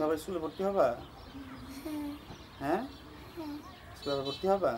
বাবা স্কুলে ভর্তি হবা? হ্যাঁ। স্কুলে আবার ভর্তি হবা?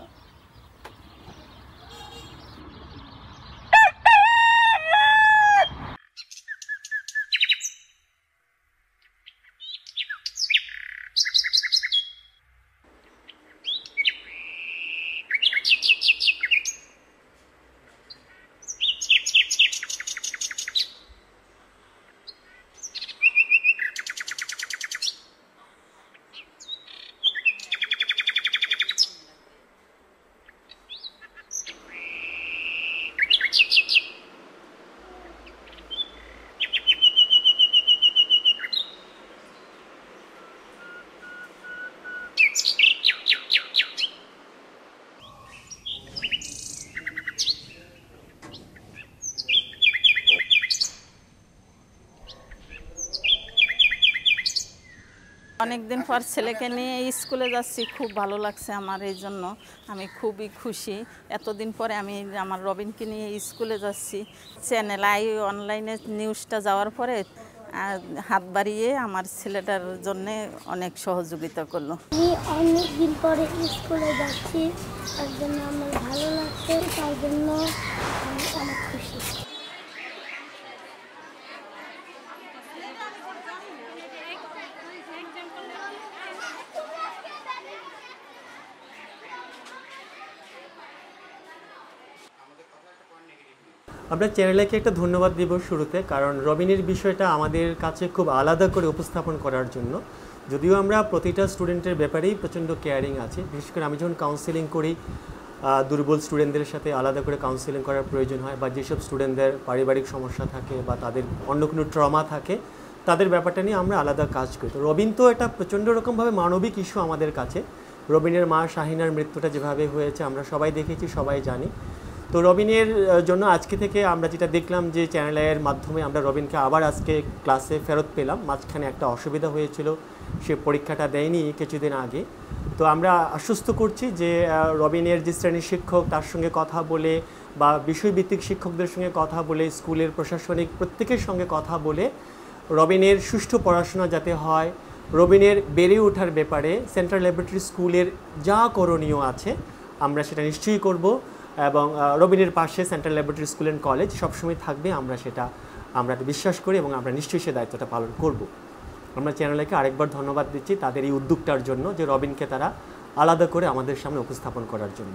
অনেকদিন পর ছেলেকে নিয়ে স্কুলে যাচ্ছি, খুব ভালো লাগছে আমার এই জন্য। আমি খুবই খুশি। এতদিন পরে আমি আমার রবিনকে নিয়ে স্কুলে যাচ্ছি। চ্যানেল আই অনলাইনে নিউজটা যাওয়ার পরে হাত বাড়িয়ে আমার ছেলেটার জন্য অনেক সহযোগিতা করল। আমি অনেক দিন পরে স্কুলে যাচ্ছি, তার জন্য আমার ভালো লাগছে, তার জন্য আমি অনেক খুশি। আমরা চ্যানেলকে একটা ধন্যবাদ দিব শুরুতে? কারণ রবিনের বিষয়টা আমাদের কাছে খুব আলাদা করে উপস্থাপন করার জন্য। যদিও আমরা প্রতিটা স্টুডেন্টের ব্যাপারেই প্রচণ্ড কেয়ারিং আছে। বিশেষ করে আমি যখন কাউন্সেলিং করি দুর্বল স্টুডেন্টদের সাথে আলাদা করে কাউন্সেলিং করার প্রয়োজন হয় বা যেসব স্টুডেন্টদের পারিবারিক সমস্যা থাকে বা তাদের অন্য কোনো ট্রমা থাকে, তাদের ব্যাপারটা নিয়ে আমরা আলাদা কাজ করি। তো রবিন তো এটা প্রচণ্ড রকমভাবে মানবিক ইস্যু আমাদের কাছে। রবিনের মা শাহিনার মৃত্যুটা যেভাবে হয়েছে, আমরা সবাই দেখেছি, সবাই জানি। তো রবিনের জন্য আজকে থেকে আমরা যেটা দেখলাম যে চ্যানেলের মাধ্যমে আমরা রবিনকে আবার আজকে ক্লাসে ফেরত পেলাম। মাঝখানে একটা অসুবিধা হয়েছিল, সে পরীক্ষাটা দেয়নি কিছুদিন আগে। তো আমরা আশ্বস্ত করছি যে রবিনের যে শ্রেণি শিক্ষক, তার সঙ্গে কথা বলে বা বিষয়ভিত্তিক শিক্ষকদের সঙ্গে কথা বলে, স্কুলের প্রশাসনিক প্রত্যেকের সঙ্গে কথা বলে রবিনের সুষ্ঠু পড়াশোনা যাতে হয়, রবিনের বেড়ে ওঠার ব্যাপারে সেন্ট্রাল ল্যাবরেটরি স্কুলের যা করণীয় আছে, আমরা সেটা নিশ্চয়ই করব। এবং রবিনের পাশে central laboratory school and college সবসময় থাকবে, আমরা সেটা, আমরা বিশ্বাস করি এবং আমরা নিশ্চয়ই সে দায়িত্বটা পালন করব। আমরা চ্যানেলকে আরেকবার ধন্যবাদ দিচ্ছি তাদের এই উদ্যোগটার জন্য যে রবিনকে তারা আলাদা করে আমাদের সামনে উপস্থাপন করার জন্য।